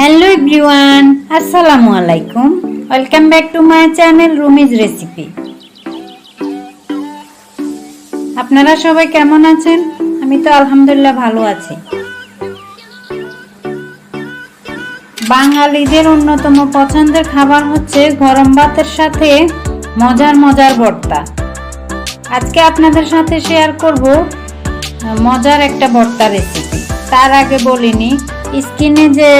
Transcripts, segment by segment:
Hello everyone আসসালামু আলাইকুম welcome back to my channel Rumi's recipe আপনারা সবাই কেমন আছেন? আমি তো আলহামদুলিল্লাহ ভালো আছি। বাঙালিদের অন্যতম পছন্দের খাবার হচ্ছে গরম ভাতের সাথে মজার মজার ভর্তা। আজকে আপনাদের সাথে শেয়ার করব মজার একটা ভর্তা রেসিপি তার আগে বলিনি, স্কিনে যে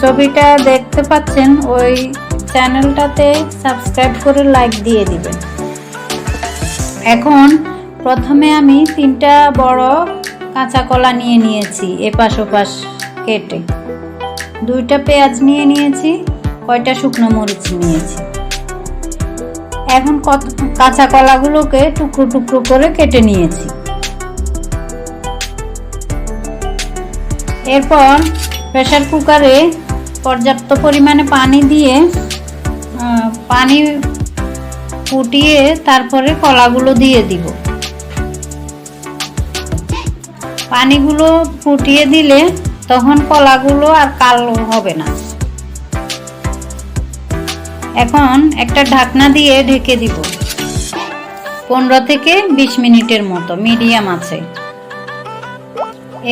ছবিটা দেখতে পাচ্ছেন, ওই চ্যানেলটাতে সাবস্ক্রাইব করে লাইক দিয়ে দিবেন। এখন প্রথমে আমি তিনটা বড় কাঁচা কলা নিয়ে নিয়েছি, এপাশ ওপাশ কেটে। দুইটা পেঁয়াজ নিয়ে নিয়েছি, কয়টা শুকনো মরিচ নিয়েছি। এখন কত কাঁচা কলাগুলোকে টুকরো টুকরো করে কেটে নিয়েছি। এরপর প্রেসার কুকারে পর্যাপ্ত পরিমাণে পানি দিয়ে পানি ফুটিয়ে তারপরে কলাগুলো দিয়ে দিব। পানিগুলো ফুটিয়ে দিলে তখন কলাগুলো আর কালো হবে না। এখন একটা ঢাকনা দিয়ে ঢেকে দিব। পনেরো থেকে বিশ মিনিটের মতো, মিডিয়াম আছে।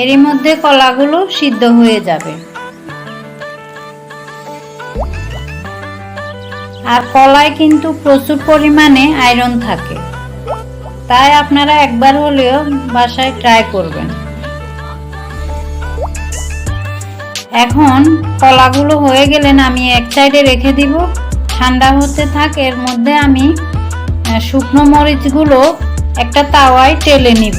এরই মধ্যে কলাগুলো সিদ্ধ হয়ে যাবে। আর কলায় কিন্তু প্রচুর পরিমাণে আয়রন থাকে। তাই আপনারা একবার হলেও বাসায় ট্রাই করবেন। এখন কলাগুলো হয়ে গেলে আমি এক সাইডে রেখে দিব। ঠান্ডা হতে থাক, এর মধ্যে আমি শুকনো মরিচগুলো একটা তাওয়ায় টেলে নিব।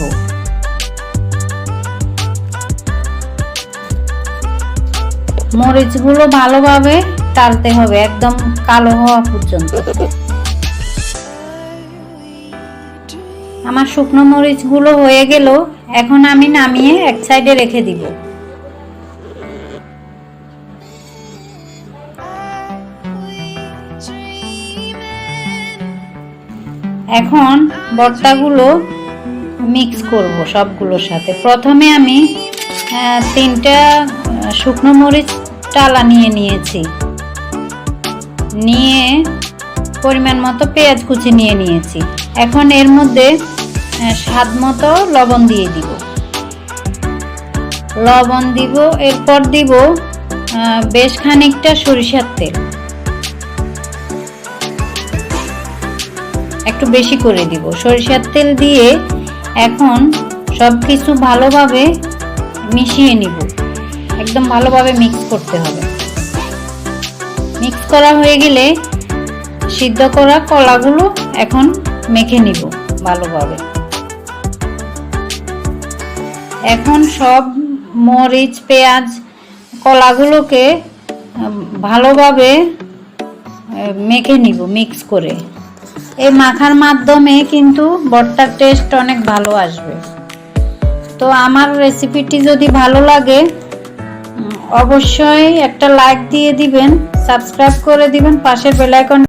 মরিচগুলো ভালোভাবে টালতে হবে, একদম কালো হওয়া পর্যন্ত। আমার শুকনো মরিচগুলো হয়ে গেল, এখন আমি নামিয়ে এক সাইডে রেখে দিব। এখন ভর্তাগুলো মিক্স করব সবগুলোর সাথে। প্রথমে আমি তিনটা শুকনো মরিচ টালা নিয়ে নিয়েছি। নিয়ে পরিমাণ মতো পেঁয়াজ কুচি নিয়ে নিয়েছি। এখন এর মধ্যে স্বাদ মতো লবণ দিয়ে দিব। লবণ দিব, এরপর দিব বেশ খানিকটা সরিষার তেল। একটু বেশি করে দিব। সরিষার তেল দিয়ে এখন সব কিছু ভালোভাবে মিশিয়ে নিব। একদম ভালোভাবে মিক্স করতে হবে। মিক্স করা হয়ে গেলে সিদ্ধ করা কলাগুলো এখন মেখে নিব ভালোভাবে। এখন সব মরিচ, পেঁয়াজ, কলাগুলোকে ভালোভাবে মেখে নিব মিক্স করে। এই মাখার মাধ্যমে কিন্তু ভর্তার টেস্ট অনেক ভালো আসবে। তো আমার রেসিপিটি যদি ভালো লাগে অবশ্যই একটা লাইক দিয়ে দিবেন সাবস্ক্রাইব করে দিবেন পাশের বেলাইকন